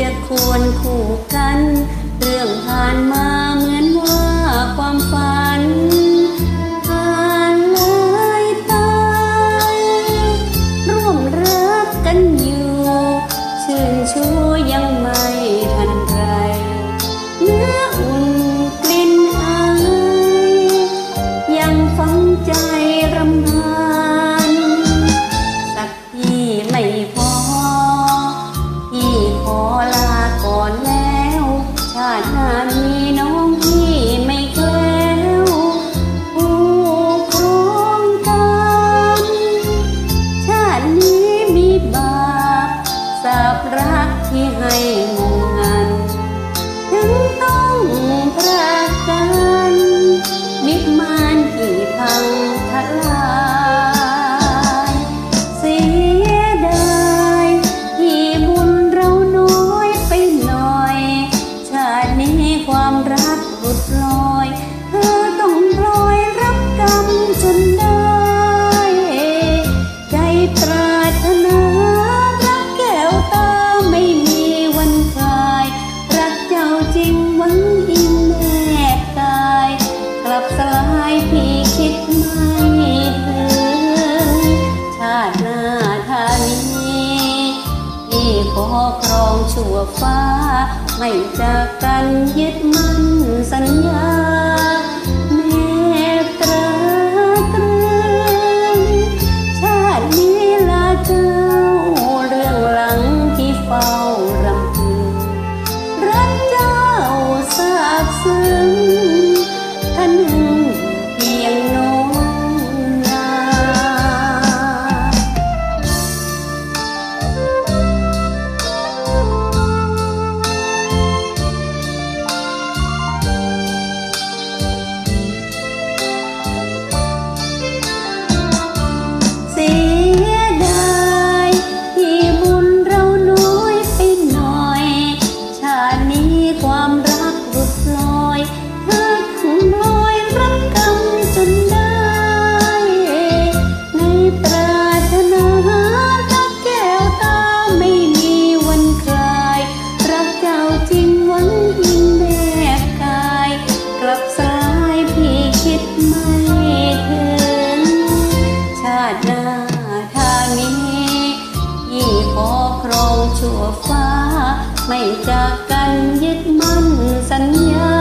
จะควรคู่กัน เรื่องผ่านมาเหมือนว่าความฝันผ่านเลยไปร่วมรักกันอยู่ชื่นชูยังไม่ทันไรเนื้ออุ่นกลิ่นอายยังฟังใจรำพันสักทีไม่พ ครองชั่วฟ้า ไม่จากกันยึดมั่นสัญญา จากกันยึดมั่นสัญญา